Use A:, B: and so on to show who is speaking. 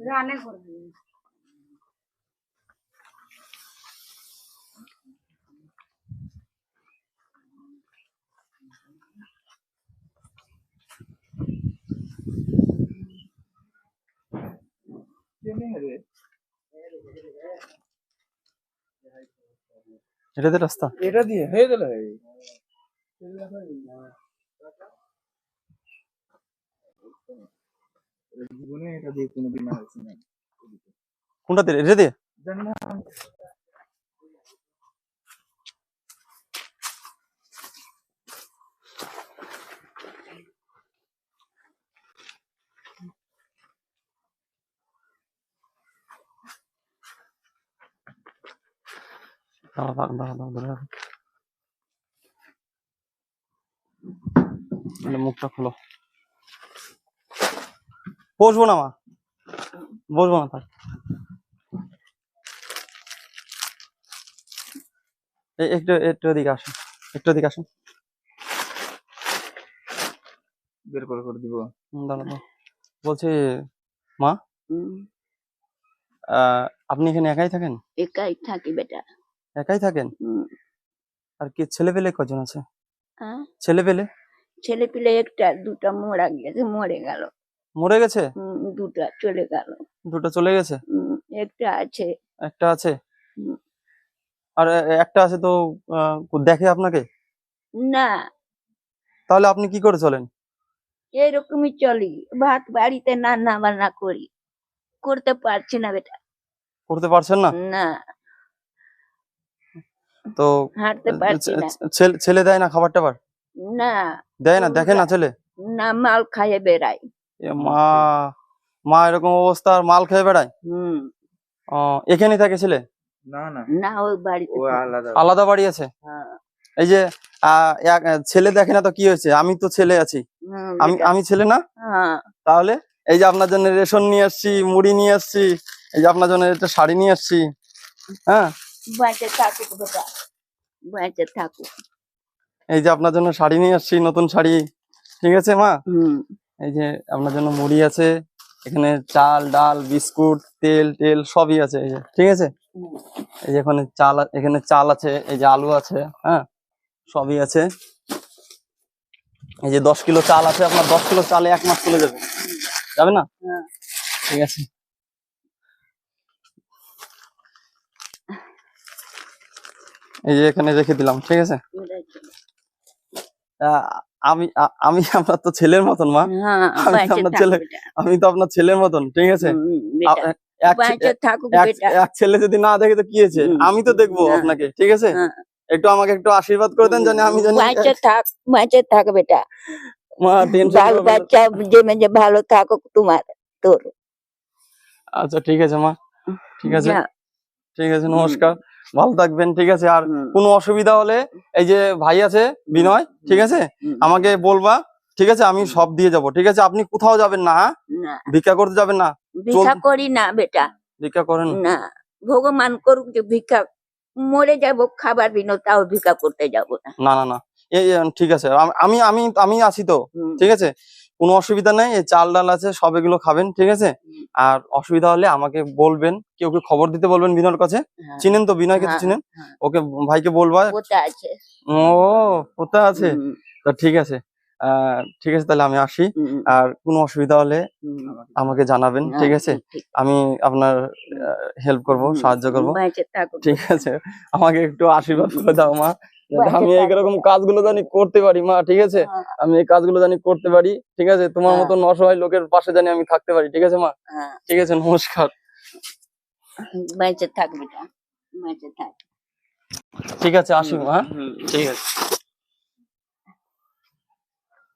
A: রানে করবে
B: এটাতে রাস্তা।
C: এটা দিয়ে হয়ে গেল। এটা দিয়ে কোনোদিন না
B: কোনটাতে এটা দিয়ে? মুখটা খোলো। বসবো না মা। বসবো না থাক। এই একটু একটু এদিকে আসুন একটু এদিকে আসুন
C: বের করে করে দিব।
B: হুম, দাঁড়া দাঁড়া। বলছি মা? আহ, আপনি এখানে একাই থাকেন?
A: একাই থাকি বেটা।
B: একাই থাকেন? আর কি ছেলে পেলে কজন আছে?
A: হ্যাঁ?
B: ছেলে পেলে
A: ছেলে পেলে একটা দুটা মোড়া গেছে মরে গেল।
B: মরে গেছে?
A: দুটা চলে গেল।
B: দুটো চলে গেছে?
A: একটা আছে।
B: একটা আছে? আর একটা আছে তো দেখে আপনাকে?
A: না।
B: তাহলে আপনি কি করে চলেন?
A: এরকমই চলি। ভাত বাড়িতে রান্না বান্না করি। করতে পারছি না বেটা।
B: করতে পারছেন না?
A: না।
B: তো
A: হাঁটতে পারছি না।
B: ছেলে- দেয় না খাবার টাবার?
A: না।
B: দেয় না? দেখে না ছেলে?
A: না মাল খাইয়ে বেড়াই।
B: এ মা মা এরকম অবস্থা আর মাল খেয়ে বেড়ায়?
A: হুম।
B: ও, এখানেই থাকে ছেলে
C: না না।
A: না ওই বাড়িতে
C: আলাদা
B: আলাদা বাড়ি আছে?
A: হ্যাঁ,
B: এই যে আহ, ছেলে দেখে না তো কি হয়েছে? আমি তো ছেলে আছি। আমি আমি ছেলে না?
A: হ্যাঁ।
B: তাহলে এই যে আপনার জন্য রেশন নিয়ে আসছি মুড়ি নিয়ে আসছি এই যে আপনার জন্য একটা শাড়ি নিয়ে আসছি হ্যাঁ? এই যে আপনার জন্য শাড়ি নিয়ে আসছি নতুন শাড়ি। ঠিক আছে মা?
A: হুম।
B: এই যে আপনার জন্য মুড়ি আছে এখানে চাল ডাল বিস্কুট তেল তেল সবই আছে এই যে ঠিক আছে? এই যে এখানে চাল এখানে চাল আছে এই যে আলু আছে হ্যাঁ? সবই আছে। এই যে দশ কিলো চাল আছে আপনার দশ কিলো চালে এক মাস চলে যাবে। যাবে না। ঠিক আছে। এই যে এখানে রেখে দিলাম ঠিক আছে? আমি আমি আপনার তো ছেলের মতন মা।
A: হ্যাঁ
B: আমি
A: বেঁচে
B: আপনার ছেলে- আমি তো আপনার ছেলের মতন ঠিক আছে? এক ছেলে যদি না দেখে তো কি হয়েছে? আমি তো দেখব
A: হ্যাঁ।
B: আপনাকে ঠিক আছে?
A: হ্যাঁ।
B: একটু আমাকে একটু আশীর্বাদ করে দেন জানি আমি জানি
A: থাক বেটা।
B: মা টেনশন
A: বাচ্চা ভালো থাকুক তোমার তোর।
B: আচ্ছা ঠিক আছে মা। ঠিক আছে। ঠিক আছে নমস্কার। ভালো থাকবেন ঠিক আছে? আর কোনো অসুবিধা হলে এই যে ভাই আছে বিনয় ঠিক আছে? আমাকে বলবা ঠিক আছে? আমি সব দিয়ে যাব ঠিক আছে? আপনি কোথাও যাবেন না হ্যাঁ? ভিক্ষা করতে যাবেন না?
A: ভিক্ষা করি না বেটা।
B: ভিক্ষা করেন?
A: না। ভগবান করুক যে ভিক্ষা মরে যাব খাবার বিনো তাও ভিক্ষা করতে যাব না।
B: না না না। এই ঠিক আছে। আমি আমি আমি আছি তো ঠিক আছে? কোনো অসুবিধা নেই চাল ডাল আছে সব এগুলো খাবেন ঠিক আছে। আর অসুবিধা হলে আমাকে বলবেন কেউ কে খবর দিতে বলবেন বিনয়ের কাছে।
A: হ্যাঁ,
B: চিনেন তো বিনয়কে তো
A: হ্যাঁ,
B: চিনেন?
A: হ্যাঁ।
B: ওকে ভাইকে বলবা?
A: আছে।
B: ও কোথায় আছে? তো ঠিক আছে। ঠিক আছে তাহলে আমি আসি। আর কোনো অসুবিধা হলে আমাকে জানাবেন ঠিক আছে? আমি আপনার হেল্প করব সাহায্য করব। ঠিক আছে। আমাকে একটু আশীর্বাদ করে দাও মা। আমি। এইরকম কাজগুলো জানি করতে পারি মা ঠিক আছে?
A: হ্যাঁ,
B: আমি এই কাজগুলো জানি করতে পারি ঠিক আছে? তোমার
A: মতো
B: মতন অসহায় লোকের পাশে জানি আমি থাকতে পারি ঠিক আছে মা?
A: হ্যাঁ,
B: ঠিক আছে নমস্কার।
A: বেঁচে থাক বেটা বেঁচে থাক।
B: ঠিক আছে আসি মা হ্যাঁ?
A: হুম।
B: ঠিক আছে।